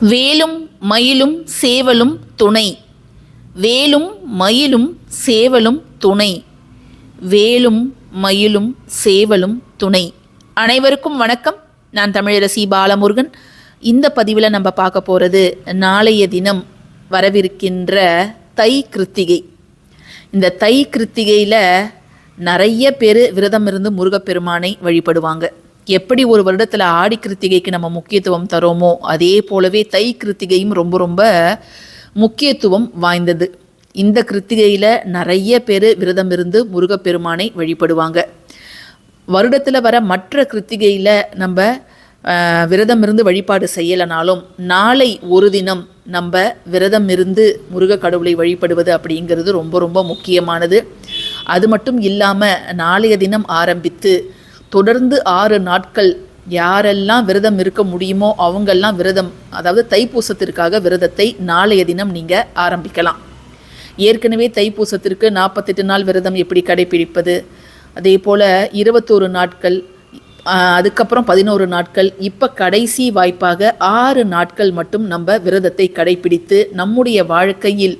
வேலும் மயிலும் சேவலும் துணை. வேலும் மயிலும் சேவலும் துணை. வேலும் மயிலும் சேவலும் துணை. அனைவருக்கும் வணக்கம். நான் தமிழரசி பாலமுருகன். இந்த பதிவில் நம்ம பார்க்க போகிறது நாளைய தினம் வரவிருக்கின்ற தை கிருத்திகை. இந்த தை கிருத்திகையில் நிறைய பேர் விரதம் இருந்து முருகப்பெருமானை வழிபடுவாங்க. எப்படி ஒரு வருடத்தில் ஆடி கிருத்திகைக்கு நம்ம முக்கியத்துவம் தரோமோ அதே போலவே தை கிருத்திகையும் ரொம்ப ரொம்ப முக்கியத்துவம் வாய்ந்தது. இந்த கிருத்திகையில் நிறைய பேர் விரதம் இருந்து முருகப்பெருமானை வழிபடுவாங்க. வருடத்தில் வர மற்ற கிருத்திகையில் நம்ம விரதம் இருந்து வழிபாடு செய்யலைனாலும் நாளை ஒரு தினம் நம்ம விரதம் இருந்து முருக கடவுளை வழிபடுவது அப்படிங்கிறது ரொம்ப ரொம்ப முக்கியமானது. அது மட்டும் இல்லாமல் நாளைய தினம் ஆரம்பித்து தொடர்ந்து ஆறு நாட்கள் யாரெல்லாம் விரதம் இருக்க முடியுமோ அவங்கெல்லாம் விரதம் அதாவது தைப்பூசத்திற்காக விரதத்தை நாளைய தினம் நீங்கள் ஆரம்பிக்கலாம். ஏற்கனவே தைப்பூசத்திற்கு நாற்பத்தெட்டு நாள் விரதம் எப்படி கடைபிடிப்பது? அதே போல் இருபத்தோரு நாட்கள் அதுக்கப்புறம் பதினோரு நாட்கள் இப்போ கடைசி வாய்ப்பாக ஆறு நாட்கள் மட்டும் நம்ம விரதத்தை கடைபிடித்து நம்முடைய வாழ்க்கையில்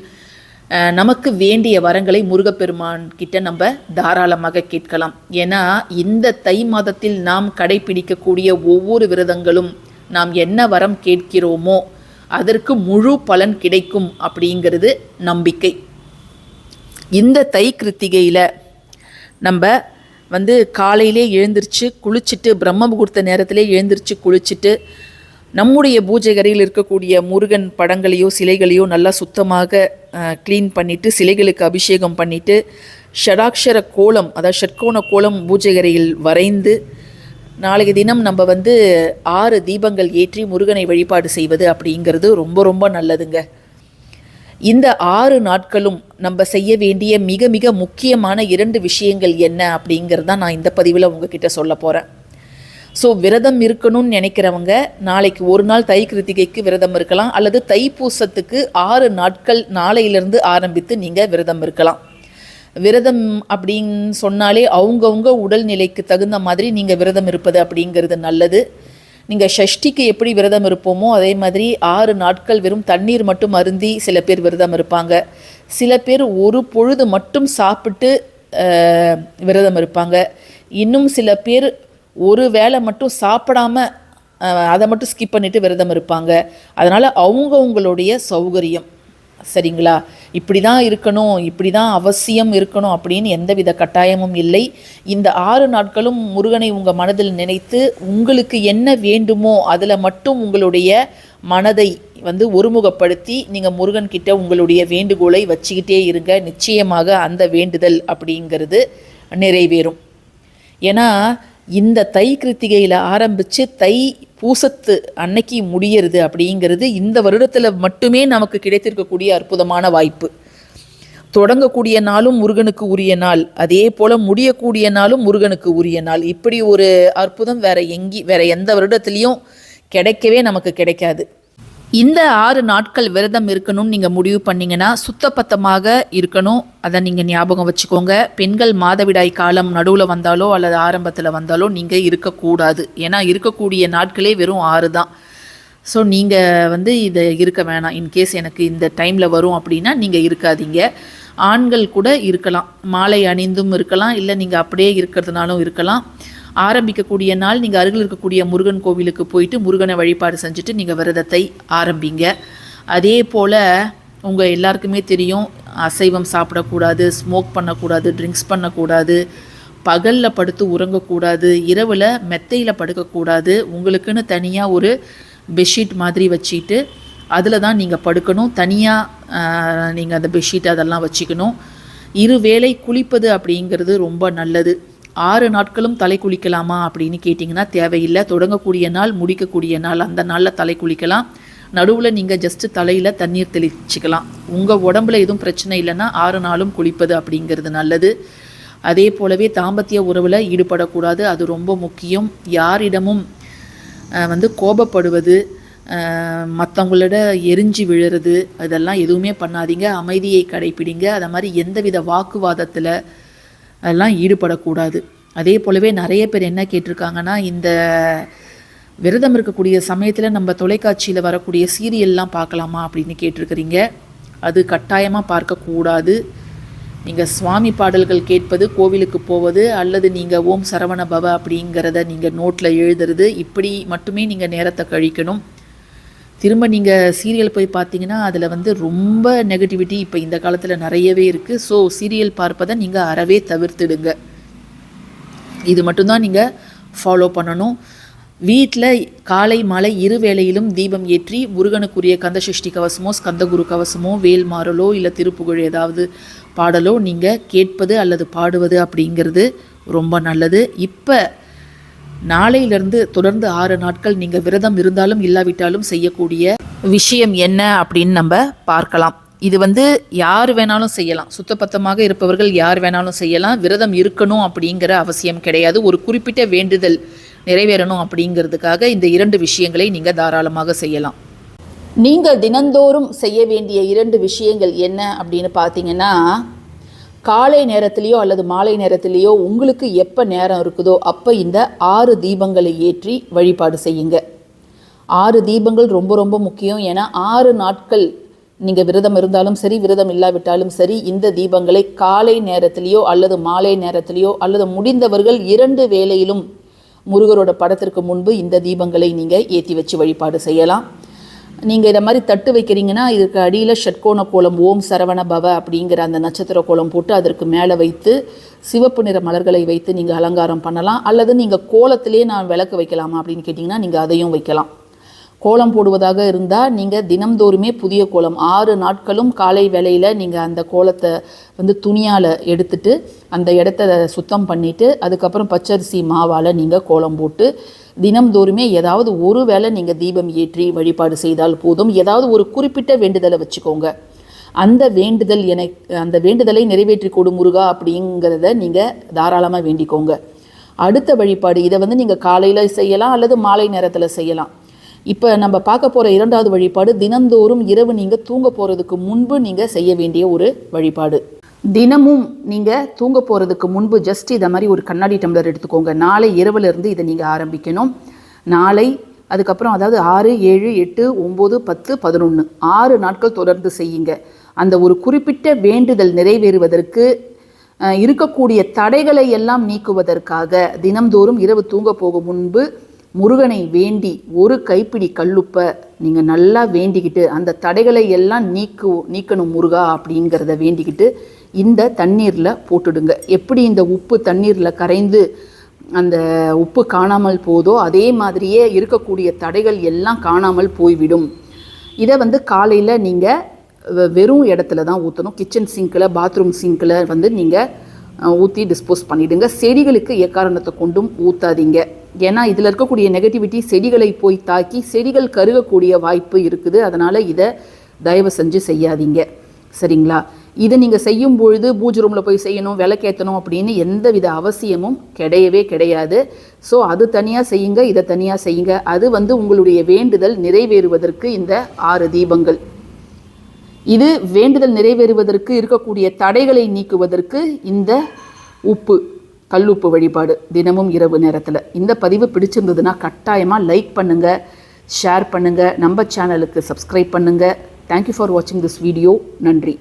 நமக்கு வேண்டிய வரங்களை முருகப்பெருமான் கிட்ட நம்ம தாராளமாக கேட்கலாம். ஏன்னா இந்த தை மாதத்தில் நாம் கடைபிடிக்கக்கூடிய ஒவ்வொரு விரதங்களும் நாம் என்ன வரம் கேட்கிறோமோ அதற்கு முழு பலன் கிடைக்கும் அப்படிங்கிறது நம்பிக்கை. இந்த தை கிருத்திகையில் நம்ம வந்து காலையிலே எழுந்திரிச்சு குளிச்சுட்டு பிரம்ம முகூர்த்த நேரத்திலே எழுந்திரிச்சு குளிச்சுட்டு நம்முடைய பூஜை கரையில் இருக்கக்கூடிய முருகன் படங்களையோ சிலைகளையோ நல்லா சுத்தமாக க்ளீன் பண்ணிவிட்டு சிலைகளுக்கு அபிஷேகம் பண்ணிவிட்டு ஷடாக்ஷர கோலம் அதாவது ஷட்கோண கோலம் பூஜை அறையில் வரைந்து நாளைய தினம் நம்ம வந்து ஆறு தீபங்கள் ஏற்றி முருகனை வழிபாடு செய்வது அப்படிங்கிறது ரொம்ப ரொம்ப நல்லதுங்க. இந்த ஆறு நாட்களும் நம்ம செய்ய வேண்டிய மிக மிக முக்கியமான இரண்டு விஷயங்கள் என்ன அப்படிங்கிறது தான் நான் இந்த பதிவில் உங்ககிட்ட சொல்ல போகிறேன் ஸோ விரதம் இருக்கணும்னு நினைக்கிறவங்க நாளைக்கு ஒரு நாள் தை கிருத்திகைக்கு விரதம் இருக்கலாம் அல்லது தைப்பூசத்துக்கு ஆறு நாட்கள் நாளையிலிருந்து ஆரம்பித்து நீங்கள் விரதம் இருக்கலாம். விரதம் அப்படின்னு சொன்னாலே அவங்கவுங்க உடல்நிலைக்கு தகுந்த மாதிரி நீங்கள் விரதம் இருப்பது அப்படிங்கிறது நல்லது. நீங்கள் ஷஷ்டிக்கு எப்படி விரதம் இருப்போமோ அதே மாதிரி ஆறு நாட்கள் வெறும் தண்ணீர் மட்டும் அருந்தி சில பேர் விரதம் இருப்பாங்க. சில பேர் ஒரு பொழுது மட்டும் சாப்பிட்டு விரதம் இருப்பாங்க. இன்னும் சில பேர் ஒரு வேளை மட்டும் சாப்பிடாம அதை மட்டும் ஸ்கிப் பண்ணிட்டு விரதம் இருப்பாங்க. அதனால் அவங்கவுங்களுடைய சௌகரியம். சரிங்களா? இப்படி தான் இருக்கணும் இப்படி தான் அவசியம் இருக்கணும் அப்படின்னு எந்தவித கட்டாயமும் இல்லை. இந்த ஆறு நாட்களும் முருகனை உங்கள் மனதில் நினைத்து உங்களுக்கு என்ன வேண்டுமோ அதில் மட்டும் உங்களுடைய மனதை வந்து ஒருமுகப்படுத்தி நீங்கள் முருகன்கிட்ட உங்களுடைய வேண்டுகோளை வச்சுக்கிட்டே இருங்க. நிச்சயமாக அந்த வேண்டுதல் அப்படிங்கிறது நிறைவேறும். ஏன்னா இந்த தை கிருத்திகையில் ஆரம்பித்து தை பூசத்து அன்னைக்கு முடியறது அப்படிங்கிறது இந்த வருடத்தில் மட்டுமே நமக்கு கிடைத்திருக்கக்கூடிய அற்புதமான வாய்ப்பு. தொடங்கக்கூடிய நாளும் முருகனுக்கு உரிய நாள். அதே போல் முடியக்கூடிய நாளும் முருகனுக்கு உரிய நாள். இப்படி ஒரு அற்புதம் வேற எங்கி வேற எந்த வருடத்துலேயும் கிடைக்கவே நமக்கு கிடைக்காது. இந்த ஆறு நாட்கள் விரதம் இருக்கணும்னு நீங்கள் முடிவு பண்ணீங்கன்னா சுத்தப்பத்தமாக இருக்கணும். அதை நீங்கள் ஞாபகம் வச்சுக்கோங்க. பெண்கள் மாதவிடாய் காலம் நடுவில் வந்தாலோ அல்லது ஆரம்பத்தில் வந்தாலோ நீங்கள் இருக்கக்கூடாது. ஏன்னா இருக்கக்கூடிய நாட்களே வெறும் ஆறு தான். ஸோ நீங்கள் வந்து இதை இருக்க வேணாம். இன்கேஸ் எனக்கு இந்த டைமில் வரும் அப்படின்னா நீங்கள் இருக்காதீங்க. ஆண்கள் கூட இருக்கலாம். மாலை அணிந்தும் இருக்கலாம். இல்லை நீங்கள் அப்படியே இருக்கிறதுனாலும் இருக்கலாம். ஆரம்பிக்கக்கூடிய நாள் நீங்கள் அருகில் இருக்கக்கூடிய முருகன் கோவிலுக்கு போயிட்டு முருகனை வழிபாடு செஞ்சுட்டு நீங்கள் விரதத்தை ஆரம்பிங்க. அதே போல் உங்கள் எல்லாருக்குமே தெரியும் அசைவம் சாப்பிடக்கூடாது ஸ்மோக் பண்ணக்கூடாது ட்ரிங்க்ஸ் பண்ணக்கூடாது பகலில் படுத்து உறங்கக்கூடாது இரவில் மெத்தையில் படுக்கக்கூடாது உங்களுக்குன்னு தனியாக ஒரு பெட்ஷீட் மாதிரி வச்சுட்டு அதில் தான் நீங்கள் படுக்கணும். தனியாக நீங்கள் அந்த பெட்ஷீட் அதெல்லாம் வச்சுக்கணும். இருவேளை குளிப்பது அப்படிங்கிறது ரொம்ப நல்லது. ஆறு நாட்களும் தலை குளிக்கலாமா அப்படின்னு கேட்டிங்கன்னா தேவையில்லை. தொடங்கக்கூடிய நாள் முடிக்கக்கூடிய நாள் அந்த நாளில் தலை குளிக்கலாம். நடுவில் நீங்கள் ஜஸ்ட்டு தலையில் தண்ணீர் தெளிச்சுக்கலாம். உங்கள் உடம்புல எதுவும் பிரச்சனை இல்லைன்னா ஆறு நாளும் குளிப்பது அப்படிங்கிறது நல்லது. அதே போலவே தாம்பத்திய உறவில் ஈடுபடக்கூடாது. அது ரொம்ப முக்கியம். யாரிடமும் வந்து கோபப்படுவது மற்றவங்களோட எரிஞ்சு விழுறது அதெல்லாம் எதுவுமே பண்ணாதீங்க. அமைதியை கடைப்பிடிங்க. அதை மாதிரி எந்தவித வாக்குவாதத்தில் அதெல்லாம் ஈடுபடக்கூடாது. அதே போலவே நிறைய பேர் என்ன கேட்டிருக்காங்கன்னா இந்த விரதம் இருக்கக்கூடிய சமயத்தில் நம்ம தொலைக்காட்சியில் வரக்கூடிய சீரியல்லாம் பார்க்கலாமா அப்படின்னு கேட்டிருக்கிறீங்க. அது கட்டாயமாக பார்க்கக்கூடாது. நீங்கள் சுவாமி பாடல்கள் கேட்பது கோவிலுக்கு போவது அல்லது நீங்கள் ஓம் சரவண பவ அப்படிங்கிறத நீங்கள் நோட்டில் எழுதுறது இப்படி மட்டுமே நீங்கள் நேரத்தை கழிக்கணும். திரும்ப நீங்கள் சீரியல் போய் பார்த்தீங்கன்னா அதில் வந்து ரொம்ப நெகட்டிவிட்டி இப்போ இந்த காலத்தில் நிறையவே இருக்குது ஸோ சீரியல் பார்ப்பதை நீங்கள் அறவே தவிர்த்துடுங்க. இது மட்டும்தான் நீங்கள் ஃபாலோ பண்ணணும். வீட்டில் காலை மாலை இரு வேளையிலும் தீபம் ஏற்றி முருகனுக்குரிய கந்தசஷ்டி கவசமோ ஸ்கந்தகுரு கவசமோ வேல் மாறலோ இல்லை திருப்புகழ் ஏதாவது பாடலோ நீங்கள் கேட்பது அல்லது பாடுவது அப்படிங்கிறது ரொம்ப நல்லது. இப்போ நாளையிலிருந்து தொடர்ந்து ஆறு நாட்கள் நீங்கள் விரதம் இருந்தாலும் இல்லாவிட்டாலும் செய்யக்கூடிய விஷயம் என்ன அப்படின்னு நம்ம பார்க்கலாம். இது வந்து யார் வேணாலும் செய்யலாம். சுத்தபத்தமாக இருப்பவர்கள் யார் வேணாலும் செய்யலாம். விரதம் இருக்கணும் அப்படிங்கிற அவசியம் கிடையாது. ஒரு குறிப்பிட்ட வேண்டுதல் நிறைவேறணும் அப்படிங்கிறதுக்காக இந்த இரண்டு விஷயங்களை நீங்கள் தாராளமாக செய்யலாம். நீங்கள் தினந்தோறும் செய்ய வேண்டிய இரண்டு விஷயங்கள் என்ன அப்படின்னு பார்த்தீங்கன்னா காலை நேரத்திலேயோ அல்லது மாலை நேரத்திலேயோ உங்களுக்கு எப்போ நேரம் இருக்குதோ அப்போ இந்த ஆறு தீபங்களை ஏற்றி வழிபாடு செய்யுங்க. ஆறு தீபங்கள் ரொம்ப ரொம்ப முக்கியம். ஏன்னா ஆறு நாட்கள் நீங்கள் விரதம் இருந்தாலும் சரி விரதம் இல்லாவிட்டாலும் சரி இந்த தீபங்களை காலை நேரத்திலேயோ அல்லது மாலை நேரத்திலேயோ அல்லது முடிந்தவர்கள் இரண்டு வேளையிலும் முருகரோட படத்திற்கு முன்பு இந்த தீபங்களை நீங்கள் ஏற்றி வச்சு வழிபாடு செய்யலாம். நீங்கள் இதை மாதிரி தட்டு வைக்கிறீங்கன்னா இதுக்கு அடியில் ஷட்கோண கோலம் ஓம் சரவண பவ அப்படிங்கிற அந்த நட்சத்திர கோலம் போட்டு அதற்கு மேலே வைத்து சிவப்பு நிற மலர்களை வைத்து நீங்கள் அலங்காரம் பண்ணலாம். அல்லது நீங்கள் கோலத்திலே நான் விளக்கு வைக்கலாமா அப்படின்னு கேட்டிங்கன்னா நீங்கள் அதையும் வைக்கலாம். கோலம் போடுவதாக இருந்தால் நீங்கள் தினம்தோறுமே புதிய கோலம். ஆறு நாட்களும் காலை வேலையில் நீங்கள் அந்த கோலத்தை வந்து துணியால் எடுத்துட்டு அந்த இடத்த சுத்தம் பண்ணிவிட்டு அதுக்கப்புறம் பச்சரிசி மாவால் நீங்கள் கோலம் போட்டு தினம்தோறுமே ஏதாவது ஒரு வேளை நீங்கள் தீபம் ஏற்றி வழிபாடு செய்தால் போதும். ஏதாவது ஒரு குறிப்பிட்ட வேண்டுதலை வச்சுக்கோங்க. அந்த வேண்டுதல் எனக்கு அந்த வேண்டுதலை நிறைவேற்றி கொடு முருகா அப்படிங்கிறத நீங்கள் தாராளமாக வேண்டிக்கோங்க. அடுத்த வழிபாடு இதை வந்து நீங்கள் காலையில் செய்யலாம் அல்லது மாலை நேரத்தில் செய்யலாம். இப்போ நம்ம பார்க்க போகிற இரண்டாவது வழிபாடு தினந்தோறும் இரவு நீங்கள் தூங்க போகிறதுக்கு முன்பு நீங்கள் செய்ய வேண்டிய ஒரு வழிபாடு. தினமும் நீங்கள் தூங்க போகிறதுக்கு முன்பு ஜஸ்ட் இதை மாதிரி ஒரு கண்ணாடி டம்ளர் எடுத்துக்கோங்க. நாளை இரவுலேருந்து இதை நீங்கள் ஆரம்பிக்கணும். நாளை அதுக்கப்புறம் அதாவது ஆறு ஏழு எட்டு ஒம்பது பத்து பதினொன்று ஆறு நாட்கள் தொடர்ந்து செய்யுங்க. அந்த ஒரு குறிப்பிட்ட வேண்டுதல் நிறைவேறுவதற்கு இருக்கக்கூடிய தடைகளை எல்லாம் நீக்குவதற்காக தினம்தோறும் இரவு தூங்க போகும் முன்பு முருகனை வேண்டி ஒரு கைப்பிடி கல்லுப்பை நீங்கள் நல்லா வேண்டிக்கிட்டு அந்த தடைகளை எல்லாம் நீக்கு நீக்கணும் முருகா அப்படிங்கிறத வேண்டிக்கிட்டு இந்த தண்ணீரில் போட்டுடுங்க. எப்படி இந்த உப்பு தண்ணீரில் கரைந்து அந்த உப்பு காணாமல் போதோ அதே மாதிரியே இருக்கக்கூடிய தடைகள் எல்லாம் காணாமல் போய்விடும். இதை வந்து காலையில் நீங்கள் வெறும் இடத்துல தான் ஊற்றணும் கிச்சன் சிங்கில் பாத்ரூம் சிங்கில் வந்து நீங்கள் ஊற்றி டிஸ்போஸ் பண்ணிவிடுங்க செடிகளுக்கு எக்காரணத்தை கொண்டும் ஊற்றாதீங்க ஏன்னா இதில் இருக்கக்கூடிய நெகட்டிவிட்டி செடிகளை போய் தாக்கி செடிகள் கருகக்கூடிய வாய்ப்பு இருக்குது. அதனால் இதை தயவு செஞ்சு செய்யாதீங்க. சரிங்களா? இதை நீங்கள் செய்யும் பொழுது பூஜை ரூமில் போய் செய்யணும் விளக்கேற்றணும் அப்படின்னு எந்தவித அவசியமும் கிடையவே கிடையாது. ஸோ அது தனியாக செய்யுங்க இதை தனியாக செய்யுங்க. அது வந்து உங்களுடைய வேண்டுதல் நிறைவேறுவதற்கு இந்த ஆறு தீபங்கள். இது வேண்டுதல் நிறைவேறுவதற்கு இருக்கக்கூடிய தடைகளை நீக்குவதற்கு இந்த உப்பு கல்லுப்பு வழிபாடு தினமும் இரவு நேரத்தில். இந்த பதிவு பிடிச்சிருந்ததுன்னா கட்டாயமாக லைக் பண்ணுங்கள் ஷேர் பண்ணுங்கள் நம்ம சேனலுக்கு சப்ஸ்கிரைப் பண்ணுங்கள் தேங்க்யூ ஃபார் வாட்சிங் திஸ் வீடியோ நன்றி.